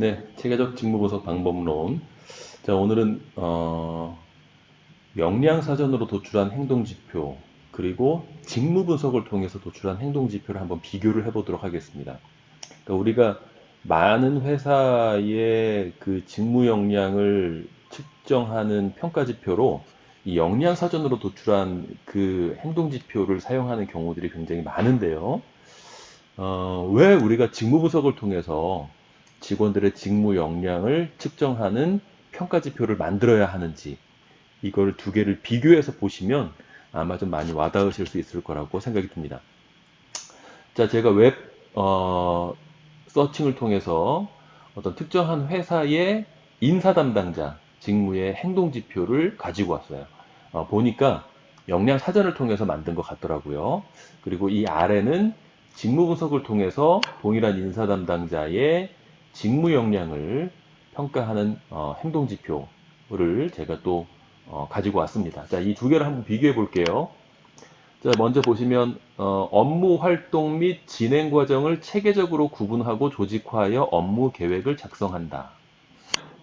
네, 체계적 직무 분석 방법론. 자, 오늘은 어, 역량 사전으로 도출한 행동 지표 그리고 직무 분석을 통해서 도출한 행동 지표를 한번 비교를 해보도록 하겠습니다. 그러니까 우리가 많은 회사의 그 직무 역량을 측정하는 평가 지표로 이 역량 사전으로 도출한 그 행동 지표를 사용하는 경우들이 굉장히 많은데요. 어, 왜 우리가 직무 분석을 통해서 직원들의 직무 역량을 측정하는 평가 지표를 만들어야 하는지 이걸 두 개를 비교해서 보시면 아마 좀 많이 와닿으실 수 있을 거라고 생각이 듭니다. 자, 제가 웹 어, 서칭을 통해서 어떤 특정한 회사의 인사 담당자 직무의 행동 지표를 가지고 왔어요. 어, 보니까 역량 사전을 통해서 만든 것 같더라고요. 그리고 이 아래는 직무 분석을 통해서 동일한 인사 담당자의 직무 역량을 평가하는 어, 행동 지표를 제가 또 어, 가지고 왔습니다. 자, 이 두 개를 한번 비교해 볼게요. 자, 먼저 보시면 어, 업무 활동 및 진행 과정을 체계적으로 구분하고 조직화하여 업무 계획을 작성한다.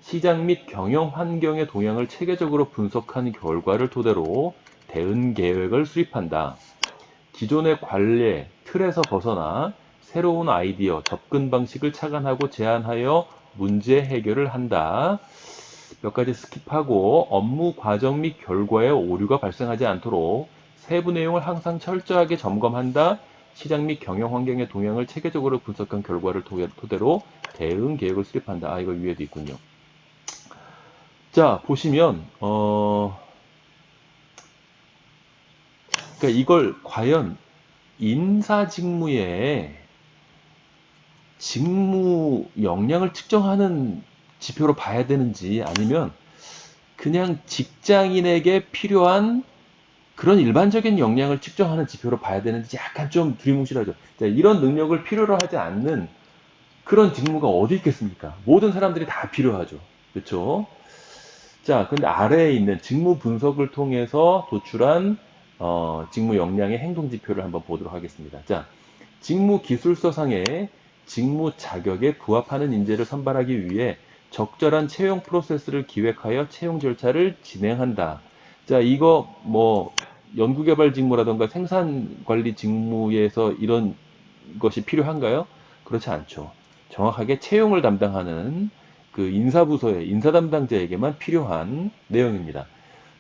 시장 및 경영 환경의 동향을 체계적으로 분석한 결과를 토대로 대응 계획을 수립한다. 기존의 관례, 틀에서 벗어나 새로운 아이디어, 접근 방식을 착안하고 제안하여 문제 해결을 한다. 몇 가지 스킵하고 업무 과정 및 결과에 오류가 발생하지 않도록 세부 내용을 항상 철저하게 점검한다. 시장 및 경영 환경의 동향을 체계적으로 분석한 결과를 토- 토대로 대응 계획을 수립한다. 아, 이거 위에도 있군요. 자, 보시면, 어, 그러니까 이걸 과연 인사 직무에 직무 역량을 측정하는 지표로 봐야 되는지 아니면 그냥 직장인에게 필요한 그런 일반적인 역량을 측정하는 지표로 봐야 되는지 약간 좀 두리뭉실하죠. 자, 이런 능력을 필요로 하지 않는 그런 직무가 어디 있겠습니까? 모든 사람들이 다 필요하죠. 그렇죠? 자, 근데 아래에 있는 직무 분석을 통해서 도출한 어, 직무 역량의 행동 지표를 한번 보도록 하겠습니다. 자, 직무 기술서상에 직무 자격에 부합하는 인재를 선발하기 위해 적절한 채용 프로세스를 기획하여 채용 절차를 진행한다. 자, 이거 뭐 연구개발 직무라던가 생산 관리 직무에서 이런 것이 필요한가요? 그렇지 않죠. 정확하게 채용을 담당하는 그 인사부서의 인사 담당자에게만 필요한 내용입니다.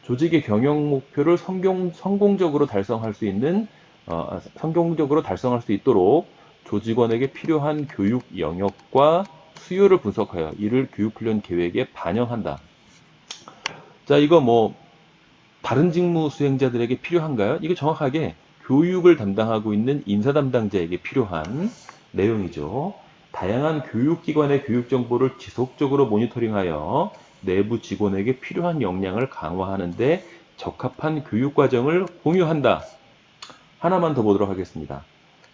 조직의 경영 목표를 성공, 성공적으로 달성할 수 있는 어, 성공적으로 달성할 수 있도록 조직원에게 필요한 교육 영역과 수요를 분석하여 이를 교육훈련 계획에 반영한다. 자, 이거 뭐 다른 직무 수행자들에게 필요한가요? 이거 정확하게 교육을 담당하고 있는 인사 담당자에게 필요한 내용이죠. 다양한 교육기관의 교육 정보를 지속적으로 모니터링하여 내부 직원에게 필요한 역량을 강화하는데 적합한 교육 과정을 공유한다. 하나만 더 보도록 하겠습니다.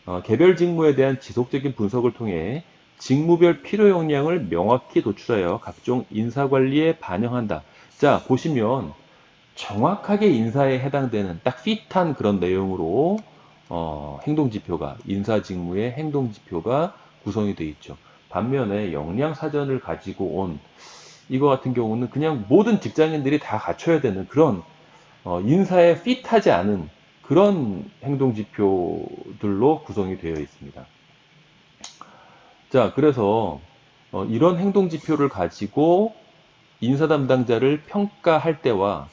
어, 개별 직무에 대한 지속적인 분석을 통해 직무별 필요 역량을 명확히 도출하여 각종 인사 관리에 반영한다. 자, 보시면 정확하게 인사에 해당되는 딱 핏한 그런 내용으로 어, 행동 지표가 인사 직무의 행동 지표가 구성이 되어 있죠. 반면에 역량 사전을 가지고 온 이거 같은 경우는 그냥 모든 직장인들이 다 갖춰야 되는 그런 어, 인사에 핏하지 않은 그런 행동 지표들로 구성이 되어 있습니다. 자, 그래서 어, 이런 행동 지표를 가지고 인사 담당자를 평가할 때와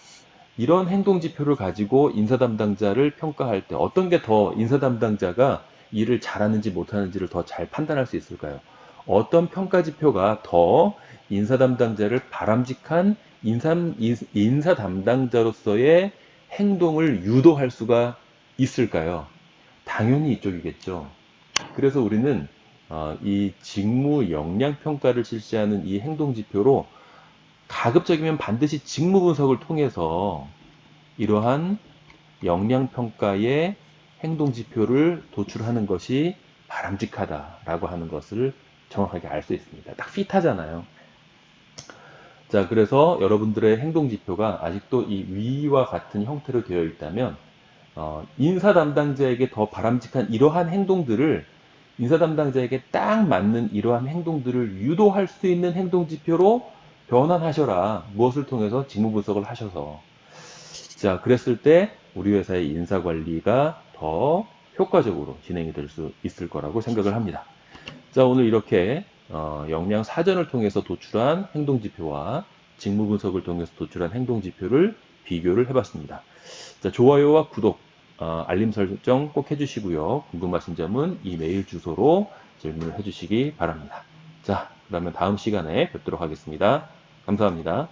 이런 행동 지표를 가지고 인사 담당자를 평가할 때 어떤 게 더 인사 담당자가 일을 잘하는지 못하는지를 더 잘 판단할 수 있을까요? 어떤 평가 지표가 더 인사 담당자를 바람직한 인사, 인사 담당자로서의 행동을 유도할 수가 있을까요? 당연히 이쪽이겠죠. 그래서 우리는 어, 이 직무 역량 평가를 실시하는 이 행동 지표로 가급적이면 반드시 직무 분석을 통해서 이러한 역량 평가의 행동 지표를 도출하는 것이 바람직하다라고 하는 것을 정확하게 알 수 있습니다. 딱 핏하잖아요. 자, 그래서 여러분들의 행동 지표가 아직도 이 위와 같은 형태로 되어 있다면 어, 인사 담당자에게 더 바람직한 이러한 행동들을 인사 담당자에게 딱 맞는 이러한 행동들을 유도할 수 있는 행동 지표로 변환하셔라. 무엇을 통해서 직무 분석을 하셔서. 자, 그랬을 때 우리 회사의 인사 관리가 더 효과적으로 진행이 될 수 있을 거라고 생각을 합니다. 자, 오늘 이렇게 어, 역량 사전을 통해서 도출한 행동 지표와 직무 분석을 통해서 도출한 행동 지표를 비교를 해봤습니다. 자, 좋아요와 구독, 어, 알림 설정 꼭 해주시고요. 궁금하신 점은 이 메일 주소로 질문을 해주시기 바랍니다. 자, 그러면 다음 시간에 뵙도록 하겠습니다. 감사합니다.